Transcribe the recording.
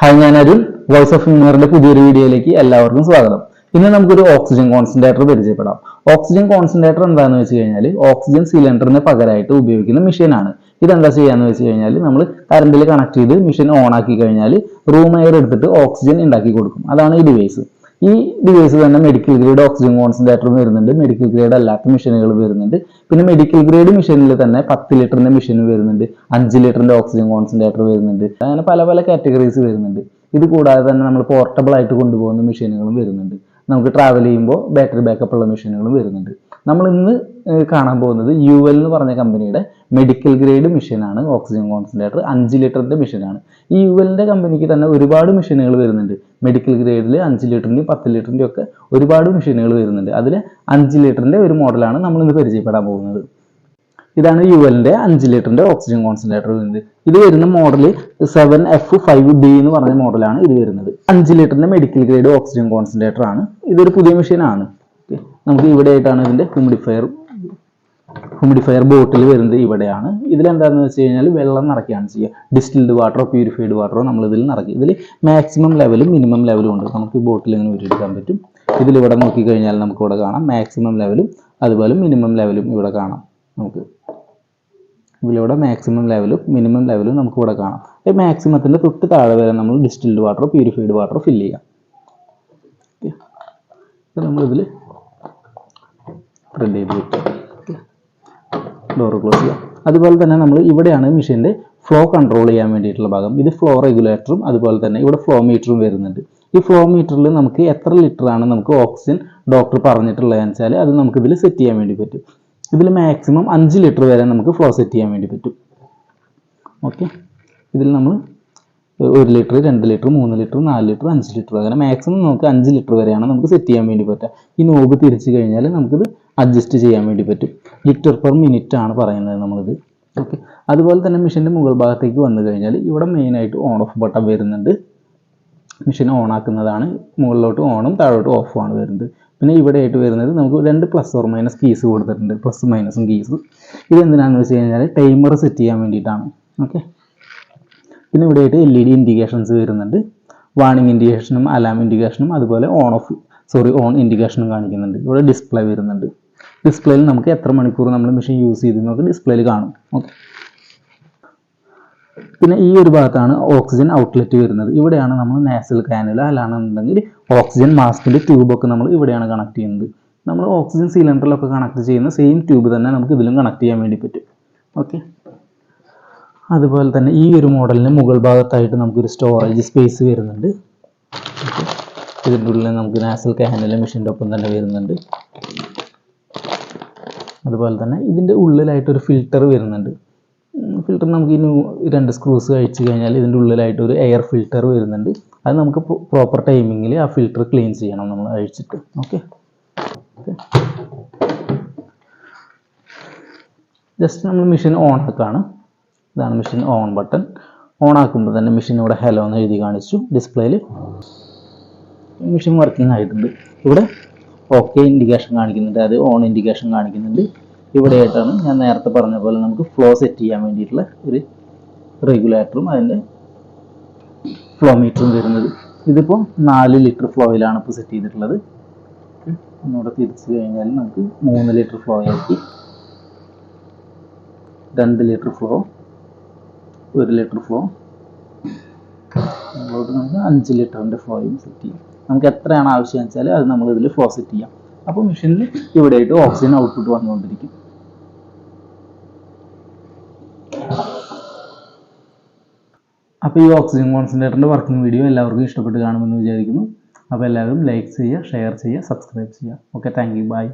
Hi ഞാൻ Arun voice of ഹ്യൂമറിന്റെ പുതിയൊരു വീഡിയോയിലേക്ക് എല്ലാവർക്കും സ്വാഗതം. ഇന്ന് നമുക്കൊരു ഓക്സിജൻ കോൺസെൻട്രേറ്റർ പരിചയപ്പെടാം. ഓക്സിജൻ കോൺസെൻട്രേറ്റർ എന്താണെന്ന് വെച്ച് കഴിഞ്ഞാൽ ഓക്സിജൻ സിലിണ്ടറിന് പകരമായിട്ട് ഉപയോഗിക്കുന്ന മെഷീനാണ് ഇതെന്താ ചെയ്യാന്ന് വെച്ച് കഴിഞ്ഞാൽ നമ്മൾ കറണ്ടിൽ കണക്ട് ചെയ്ത് മെഷീൻ ഓൺ ആക്കി കഴിഞ്ഞാൽ റൂം എയർ എടുത്തിട്ട് ഓക്സിജൻ ഉണ്ടാക്കി കൊടുക്കും. അതാണ് ഈ ഡിവൈസ് ഈ ഡിവൈസ് തന്നെ മെഡിക്കൽ ഗ്രേഡ് ഓക്സിജൻ കോൺസെൻട്രേറ്ററും വരുന്നുണ്ട്. മെഡിക്കൽ ഗ്രേഡ് അല്ലാത്ത മെഷീനുകൾ വരുന്നുണ്ട്. പിന്നെ മെഡിക്കൽ ഗ്രേഡ് മെഷീനിൽ തന്നെ പത്ത് ലിറ്ററിന്റെ മെഷീൻ വരുന്നുണ്ട്. അഞ്ച് ലിറ്ററിന്റെ ഓക്സിജൻ കോൺസെൻട്രേറ്റർ വരുന്നുണ്ട്. അങ്ങനെ പല പല കാറ്റഗറീസ് വരുന്നുണ്ട്. ഇത് കൂടാതെ തന്നെ നമ്മൾ പോർട്ടബിൾ ആയിട്ട് കൊണ്ടുപോകുന്ന മെഷീനുകളും വരുന്നുണ്ട്. നമുക്ക് ട്രാവൽ ചെയ്യുമ്പോൾ ബാറ്ററി ബാക്കപ്പ് ഉള്ള മെഷീനുകളും വരുന്നുണ്ട്. നമ്മൾ ഇന്ന് കാണാൻ പോകുന്നത് യു എൽ എന്ന് പറഞ്ഞ കമ്പനിയുടെ മെഡിക്കൽ ഗ്രേഡ് മെഷീനാണ് ഓക്സിജൻ കോൺസെൻട്രേറ്റർ അഞ്ച് ലിറ്ററിന്റെ മെഷീനാണ് ഈ യു എല്ലിന്റെ കമ്പനിക്ക് തന്നെ ഒരുപാട് മെഷീനുകൾ വരുന്നുണ്ട്. മെഡിക്കൽ ഗ്രേഡിൽ അഞ്ച് ലിറ്ററിന്റെയും പത്ത് ലിറ്ററിന്റെയും ഒക്കെ ഒരുപാട് മെഷീനുകൾ വരുന്നുണ്ട്. അതിൽ അഞ്ച് ലിറ്ററിന്റെ ഒരു മോഡലാണ് നമ്മൾ ഇന്ന് പരിചയപ്പെടാൻ പോകുന്നത്. ഇതാണ് യു എല്ലിന്റെ അഞ്ച് ലിറ്ററിന്റെ ഓക്സിജൻ കോൺസെൻട്രേറ്റർ വരുന്നത് ഇത് വരുന്ന model seven F five B എന്ന് പറഞ്ഞ മോഡലാണ് ഇത് വരുന്നത്. അഞ്ച് ലിറ്ററിന്റെ മെഡിക്കൽ ഗ്രേഡ് ഓക്സിജൻ കോൺസെൻട്രേറ്റർ ആണ്. ഇതൊരു പുതിയ മെഷീനാണ് നമുക്ക് ഇവിടെ ആയിട്ടാണ് ഇതിന്റെ ഹ്യൂമിഡിഫയർ ഹ്യൂമിഡിഫയർ ബോട്ടിൽ വരുന്നത് ഇവിടെയാണ്. ഇതിൽ എന്താണെന്ന് വെച്ച് കഴിഞ്ഞാൽ വെള്ളം നിറയ്ക്കുകയാണ് ചെയ്യുക. ഡിസ്റ്റിൽഡ് വാട്ടറോ പ്യൂരിഫൈഡ് വാട്ടറോ നമ്മൾ ഇതിൽ നിറയ്ക്കും ഇതിൽ മാക്സിമം ലെവലും മിനിമം ലെവലും ഉണ്ട്. നമുക്ക് ഈ ബോട്ടിൽ ഇങ്ങനെ ഉരുവിടാൻ പറ്റും. ഇതിലിവിടെ നോക്കിക്കഴിഞ്ഞാൽ നമുക്കിവിടെ കാണാം. മാക്സിമം ലെവലും അതുപോലെ മിനിമം ലെവലും ഇവിടെ കാണാം. നമുക്ക് ഇതിലൂടെ മാക്സിമം ലെവലും മിനിമം ലെവലും നമുക്ക് ഇവിടെ കാണാം. ഈ മാക്സിമത്തിന്റെ തൊട്ട് താഴെ വരെ നമ്മൾ ഡിസ്റ്റിൽഡ് വാട്ടറോ പ്യൂരിഫൈഡ് വാട്ടറോ ഫില്ല് ചെയ്യാം. നമ്മളിതിൽ പ്രിന്റ് ചെയ്ത് വെക്കാം. ഡോർ ക്ലോസ് ചെയ്യാം. അതുപോലെ തന്നെ നമ്മൾ ഇവിടെയാണ് മെഷീന്റെ ഫ്ലോ കൺട്രോൾ ചെയ്യാൻ വേണ്ടിയിട്ടുള്ള ഭാഗം. ഇത് ഫ്ലോ റെഗുലേറ്ററും അതുപോലെ തന്നെ ഇവിടെ ഫ്ലോ മീറ്ററും വരുന്നുണ്ട്. ഈ ഫ്ലോ മീറ്ററിൽ നമുക്ക് എത്ര ലിറ്ററാണ് നമുക്ക് ഓക്സിജൻ ഡോക്ടർ പറഞ്ഞിട്ടുള്ളതെന്ന് വെച്ചാൽ അത് നമുക്ക് ഇതിൽ സെറ്റ് ചെയ്യാൻ വേണ്ടി പറ്റും. ഇതിൽ മാക്സിമം അഞ്ച് ലിറ്റർ വരെ നമുക്ക് ഫ്ലോ സെറ്റ് ചെയ്യാൻ വേണ്ടി പറ്റും. ഓക്കെ ഇതിൽ നമ്മൾ ഒരു ലിറ്റർ രണ്ട് ലിറ്റർ മൂന്ന് ലിറ്റർ നാല് ലിറ്റർ അഞ്ച് ലിറ്റർ അങ്ങനെ മാക്സിമം നമുക്ക് അഞ്ച് ലിറ്റർ വരെയാണ് നമുക്ക് സെറ്റ് ചെയ്യാൻ വേണ്ടി പറ്റുക. ഈ നോബ് തിരിച്ച് കഴിഞ്ഞാൽ നമുക്കിത് അഡ്ജസ്റ്റ് ചെയ്യാൻ വേണ്ടി പറ്റും. ലിറ്റർ പെർ മിനിറ്റ് ആണ് പറയുന്നത് നമ്മളിത്. ഓക്കെ അതുപോലെ തന്നെ മെഷീന്റെ മുകൾ ഭാഗത്തേക്ക് വന്നു കഴിഞ്ഞാൽ ഇവിടെ മെയിനായിട്ട് ഓൺ ഓഫ് ബട്ടൺ വരുന്നുണ്ട്. മെഷീൻ ഓൺ ആക്കുന്നതാണ്. മുകളിലോട്ട് ഓണും താഴോട്ട് ഓഫുമാണ് വരുന്നത്. പിന്നെ ഇവിടെ ആയിട്ട് വരുന്നത് നമുക്ക് രണ്ട് പ്ലസ് ഓർ മൈനസ് കീസ് കൊടുത്തിട്ടുണ്ട്. പ്ലസ് മൈനസും കീസും ഇത് എന്തിനാണെന്ന് വെച്ച് കഴിഞ്ഞാൽ ടൈമർ സെറ്റ് ചെയ്യാൻ വേണ്ടിയിട്ടാണ്. ഓക്കെ പിന്നെ ഇവിടെ ആയിട്ട് എൽ ഇ ഡി ഇൻഡിക്കേഷൻസ് വരുന്നുണ്ട്. വാണിംഗ് ഇൻഡിക്കേഷനും അലാം ഇൻഡിക്കേഷനും അതുപോലെ ഓൺ ഓഫ് സോറി ഓൺ ഇൻഡിക്കേഷനും കാണിക്കുന്നുണ്ട്. ഇവിടെ ഡിസ്പ്ലേ വരുന്നുണ്ട്. ഡിസ്പ്ലേയിൽ നമുക്ക് എത്ര മണിക്കൂർ നമ്മൾ മെഷീൻ യൂസ് ചെയ്തു നമുക്ക് ഡിസ്പ്ലേയിൽ കാണും. ഓക്കെ പിന്നെ ഈ ഒരു ഭാഗത്താണ് ഓക്സിജൻ ഔട്ട്ലെറ്റ് വരുന്നത്. ഇവിടെയാണ് നമ്മൾ നാസൽ കാനുല അല്ലാന്നുണ്ടെങ്കിൽ ഓക്സിജൻ മാസ്കിന്റെ ട്യൂബൊക്കെ നമ്മൾ ഇവിടെയാണ് കണക്ട് ചെയ്യുന്നത്. നമ്മൾ ഓക്സിജൻ സിലിണ്ടറിലൊക്കെ കണക്ട് ചെയ്യുന്ന സെയിം ട്യൂബ് തന്നെ നമുക്ക് ഇതിലും കണക്ട് ചെയ്യാൻ വേണ്ടി പറ്റും. ഓക്കെ അതുപോലെ തന്നെ ഈ ഒരു മോഡലിന് മുകൾ ഭാഗത്തായിട്ട് നമുക്കൊരു സ്റ്റോറേജ് സ്പേസ് വരുന്നുണ്ട്. ഇതിന്റെ ഉള്ളിൽ നമുക്ക് നാസൽ കാനുല മെഷീന്റെ ഒപ്പം തന്നെ വരുന്നുണ്ട്. അതുപോലെ തന്നെ ഇതിന്റെ ഉള്ളിലായിട്ട് ഒരു ഫിൽറ്റർ വരുന്നുണ്ട്. ഫിൽറ്റർ നമുക്ക് ഇനി രണ്ട് സ്ക്രൂസ് കഴിച്ച് കഴിഞ്ഞാൽ ഇതിന്റെ ഉള്ളിലായിട്ട് ഒരു എയർ ഫിൽറ്റർ വരുന്നുണ്ട്. അത് നമുക്ക് പ്രോപ്പർ ടൈമിങ്ങിൽ ആ ഫിൽറ്റർ ക്ലീൻ ചെയ്യണം നമ്മൾ അഴിച്ചിട്ട്. ഓക്കെ ജസ്റ്റ് നമ്മൾ മെഷീൻ ഓൺ ആക്കാണ് ഇതാണ് മെഷീൻ ഓൺ ബട്ടൺ ഓൺ ആക്കുമ്പോൾ തന്നെ മെഷീൻ ഇവിടെ ഹലോ എന്ന് എഴുതി കാണിച്ചു. ഡിസ്പ്ലേയിൽ മെഷീൻ വർക്കിംഗ് ആയിട്ടുണ്ട്. ഇവിടെ ഓക്കെ ഇൻഡിക്കേഷൻ കാണിക്കുന്നുണ്ട്. അത് ഓൺ ഇൻഡിക്കേഷൻ കാണിക്കുന്നുണ്ട്. ഇവിടെയായിട്ടാണ് ഞാൻ നേരത്തെ പറഞ്ഞ പോലെ നമുക്ക് ഫ്ലോ സെറ്റ് ചെയ്യാൻ വേണ്ടിയിട്ടുള്ള ഒരു റെഗുലേറ്ററും അതിന്റെ ഫ്ലോ മീറ്ററും വരുന്നത്. ഇതിപ്പോൾ നാല് ലിറ്റർ ഫ്ലോയിലാണ് ഇപ്പോൾ സെറ്റ് ചെയ്തിട്ടുള്ളത്. ഒന്നുകൂടെ തിരിച്ചു കഴിഞ്ഞാൽ നമുക്ക് മൂന്ന് ലിറ്റർ ഫ്ലോ ആക്കി രണ്ട് ലിറ്റർ ഫ്ലോ ഒരു ലിറ്റർ ഫ്ലോ അങ്ങോട്ട് നമുക്ക് അഞ്ച് ലിറ്ററിന്റെ ഫ്ലോയും സെറ്റ് ചെയ്യാം. നമുക്ക് എത്രയാണ് ആവശ്യം വെച്ചാൽ അത് നമ്മൾ ഇതിൽ ഫ്ലോ സെറ്റ് ചെയ്യാം. അപ്പോൾ മെഷീനിൽ ഇവിടെയായിട്ട് ഓക്സിജൻ ഔട്ട്പുട്ട് വന്നുകൊണ്ടിരിക്കും. അപ്പോൾ ഈ ഓക്സിജൻ കോൺസെൻട്രേറ്ററിന്റെ വർക്കിംഗ് വീഡിയോ എല്ലാവർക്കും ഇഷ്ടപ്പെട്ട് കാണുമെന്ന് വിചാരിക്കുന്നു. അപ്പോൾ എല്ലാവരും ലൈക്ക് ചെയ്യുക ഷെയർ ചെയ്യുക സബ്സ്ക്രൈബ് ചെയ്യുക. Okay thank you by